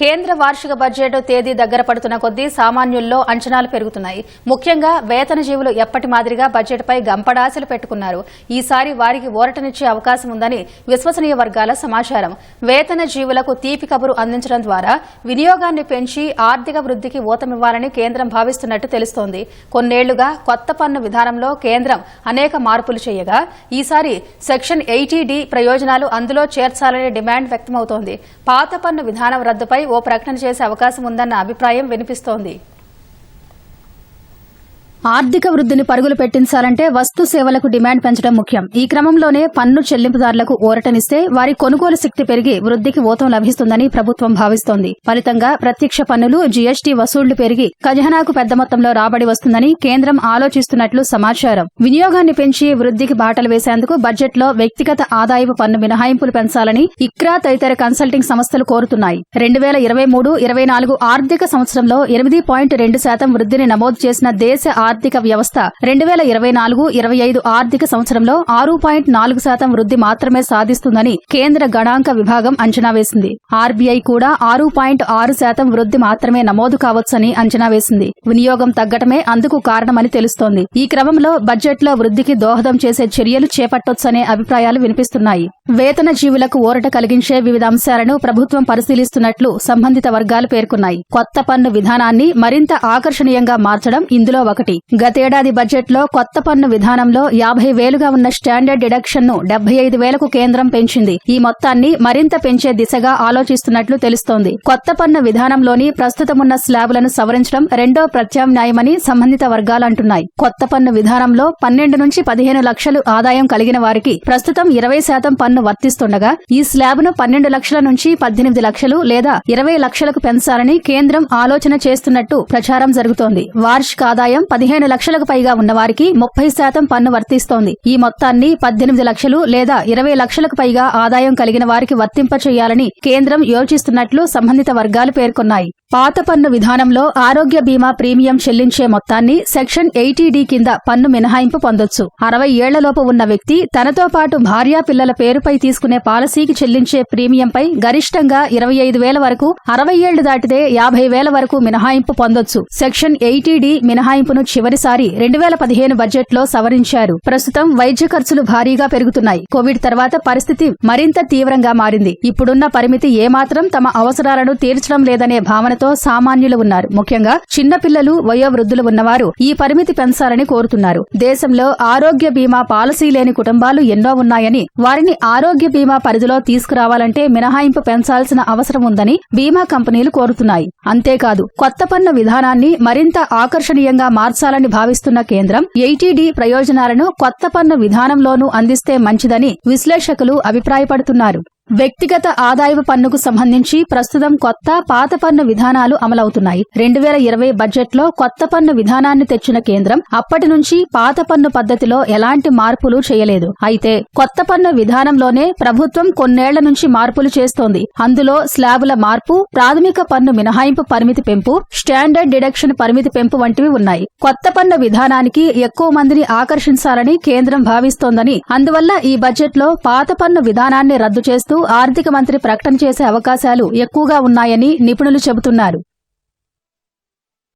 కేంద్ర వార్షిక బడ్జెట్ తేదీ దగ్గర పడుతున్న కొద్దీ సామాన్యుల్లో అంచనాలు పెరుగుతున్నాయి. ముఖ్యంగా వేతన జీవులు ఎప్పటి మాదిరిగా బడ్జెట్పై గంపడాశలు పెట్టుకున్నారు. ఈసారి వారికి ఊరటనిచ్చే అవకాశం ఉందని విశ్వసనీయ వర్గాల సమాచారం. వేతన జీవులకు తీపి కబురు అందించడం ద్వారా వినియోగాన్ని పెంచి ఆర్థిక వృద్ధికి ఊతమివ్వాలని కేంద్రం భావిస్తున్నట్టు తెలుస్తోంది. కొన్నేళ్ళుగా కొత్త పన్ను విధానంలో కేంద్రం అనేక మార్పులు చేయగా ఈసారి సెక్షన్ ఎయిటీడీ ప్రయోజనాలు అందులో చేర్చాలనే డిమాండ్ వ్యక్తమవుతోంది. పాత పన్ను విధానం రద్దుపై ఓ ప్రకటన చేసే అవకాశం ఉందన్న అభిప్రాయం వినిపిస్తోంది. ఆర్థిక వృద్ధిని పరుగులు పెట్టించాలంటే వస్తు సేవలకు డిమాండ్ పెంచడం ముఖ్యం. ఈ క్రమంలోనే పన్ను చెల్లింపుదారులకు ఊరటనిస్తే వారి కొనుగోలు శక్తి పెరిగి వృద్ధికి ఊతం లభిస్తుందని ప్రభుత్వం భావిస్తోంది. ఫలితంగా ప్రత్యక్ష పన్నులు జీఎస్టీ వసూళ్ళు పెరిగి ఖజానాకు పెద్ద మొత్తంలో రాబడి వస్తుందని కేంద్రం ఆలోచిస్తున్నట్లు సమాచారం. వినియోగాన్ని పెంచి వృద్ధికి బాటలు వేసేందుకు బడ్జెట్లో వ్యక్తిగత ఆదాయపు పన్ను మినహాయింపులు పెంచాలని ఇక్రా తదితర కన్సల్టింగ్ సంస్థలు కోరుతున్నాయి. రెండు వేల ఇరవై మూడు ఇరవై నాలుగు ఆర్థిక సంవత్సరంలో ఎనిమిది పాయింట్ రెండు శాతం వృద్ధిని నమోదు చేసిన దేశ ఆర్థిక వ్యవస్థ రెండు వేల ఇరవై నాలుగు ఇరవై ఐదు ఆర్థిక సంవత్సరంలో ఆరు పాయింట్ నాలుగు శాతం వృద్ధి మాత్రమే సాధిస్తుందని కేంద్ర గణాంక విభాగం అంచనా వేసింది. ఆర్బీఐ కూడా ఆరు పాయింట్ ఆరు శాతం వృద్ధి మాత్రమే నమోదు కావచ్చని అంచనా వేసింది. వినియోగం తగ్గటమే అందుకు కారణమని తెలుస్తోంది. ఈ క్రమంలో బడ్జెట్లో వృద్ధికి దోహదం చేసే చర్యలు చేపట్టొచ్చనే అభిప్రాయాలు వినిపిస్తున్నాయి. వేతన జీవులకు ఊరట కలిగించే వివిధ అంశాలను ప్రభుత్వం పరిశీలిస్తున్నట్లు సంబంధిత వర్గాలు పేర్కొన్నాయి. కొత్త పన్ను విధానాన్ని మరింత ఆకర్షణీయంగా మార్చడం ఇందులో ఒకటి. గతేడాది బడ్జెట్లో కొత్త పన్ను విధానంలో యాభై వేలుగా ఉన్న స్టాండర్డ్ డిడక్షన్ను డెబ్బై ఐదు వేలకు కేంద్రం పెంచింది. ఈ మొత్తాన్ని మరింత పెంచే దిశగా ఆలోచిస్తున్నట్లు తెలుస్తోంది. కొత్త పన్ను విధానంలోని ప్రస్తుతమున్న స్లాబులను సవరించడం రెండో ప్రత్యామ్నాయమని సంబంధిత వర్గాలు అంటున్నాయి కొత్త పన్ను విధానంలో పన్నెండు నుంచి పదిహేను లక్షలు ఆదాయం కలిగిన వారికి ప్రస్తుతం ఇరవై శాతం పన్ను వర్తిస్తుండగా ఈ స్లాబ్ను పన్నెండు లక్షల నుంచి పద్దెనిమిది లక్షలు లేదా ఇరవై లక్షలకు పెంచాలని కేంద్రం ఆలోచన చేస్తున్నట్టు ప్రచారం జరుగుతోంది. వార్షిక ఆదాయం పదిహేను లక్షలకు పైగా ఉన్నవారికి ముప్పై శాతం పన్ను వర్తిస్తోంది. ఈ మొత్తాన్ని పద్దెనిమిది లక్షలు లేదా ఇరవై లక్షలకు పైగా ఆదాయం కలిగిన వారికి వర్తింపచేయాలని కేంద్రం యోచిస్తున్నట్లు సంబంధిత వర్గాలు పేర్కొన్నాయి. పాత పన్ను విధానంలో ఆరోగ్య బీమా ప్రీమియం చెల్లించే మొత్తాన్ని సెక్షన్ ఎయిటీడీ కింద పన్ను మినహాయింపు పొందొచ్చు. అరవై ఏళ్ళలోపు ఉన్న వ్యక్తి తనతో పాటు భార్యా పిల్లల పేరుపై తీసుకునే పాలసీకి చెల్లించే ప్రీమియంపై గరిష్టంగా ఇరవై ఐదు వేల వరకు అరవై ఏళ్ళు దాటితే యాభై వేల వరకు మినహాయింపు పొందొచ్చు. సెక్షన్ ఎయిటీడీ మినహాయింపును చివరిసారి రెండు వేల పదిహేను బడ్జెట్లో సవరించారు. ప్రస్తుతం వైద్య ఖర్చులు భారీగా పెరుగుతున్నాయి. కోవిడ్ తర్వాత పరిస్థితి మరింత తీవ్రంగా మారింది. ఇప్పుడున్న పరిమితి ఏమాత్రం తమ అవసరాలను తీర్చడం లేదనే భావనతో సామాన్యులు ఉన్నారు. ముఖ్యంగా చిన్నపిల్లలు వయోవృద్ధులు ఉన్నవారు ఈ పరిమితి పెంచాలని కోరుతున్నారు. దేశంలో ఆరోగ్య బీమా పాలసీ లేని కుటుంబాలు ఎన్నో ఉన్నాయని వారిని ఆరోగ్య బీమా పరిధిలో తీసుకురావాలంటే మినహాయింపు పెంచాల్సిన అవసరం ఉందని బీమా కంపెనీలు కోరుతున్నాయి. అంతేకాదు కొత్త పన్ను విధానాన్ని మరింత ఆకర్షణీయంగా మార్చాలి అందించాలని భావిస్తున్న కేంద్రం ఎయిటీడీ ప్రయోజనాలను కొత్త పన్ను విధానంలోనూ అందిస్తే మంచిదని విశ్లేషకులు అభిప్రాయపడుతున్నారు. వ్యక్తిగత ఆదాయపు పన్నుకు సంబంధించి ప్రస్తుతం కొత్త పాత పన్ను విధానాలు అమలవుతున్నాయి. రెండు వేల ఇరవై బడ్జెట్లో కొత్త పన్ను విధానాన్ని తెచ్చిన కేంద్రం అప్పటి నుంచి పాత పన్ను పద్ధతిలో ఎలాంటి మార్పులు చేయలేదు. అయితే కొత్త పన్ను విధానంలోనే ప్రభుత్వం కొన్నేళ్ళ నుంచి మార్పులు చేస్తోంది. అందులో స్లాబుల మార్పు ప్రాథమిక పన్ను మినహాయింపు పరిమితి పెంపు స్టాండర్డ్ డిడక్షన్ పరిమితి పెంపు వంటివి ఉన్నాయి. కొత్త పన్ను విధానానికి ఎక్కువ మందిని ఆకర్షించాలని కేంద్రం భావిస్తోందని అందువల్ల ఈ బడ్జెట్లో పాత పన్ను విధానాన్ని రద్దు చేస్తూ ఆర్థిక మంత్రి ప్రకటన చేసే అవకాశాలు ఎక్కువగా ఉన్నాయని నిపుణులు చెబుతున్నారు.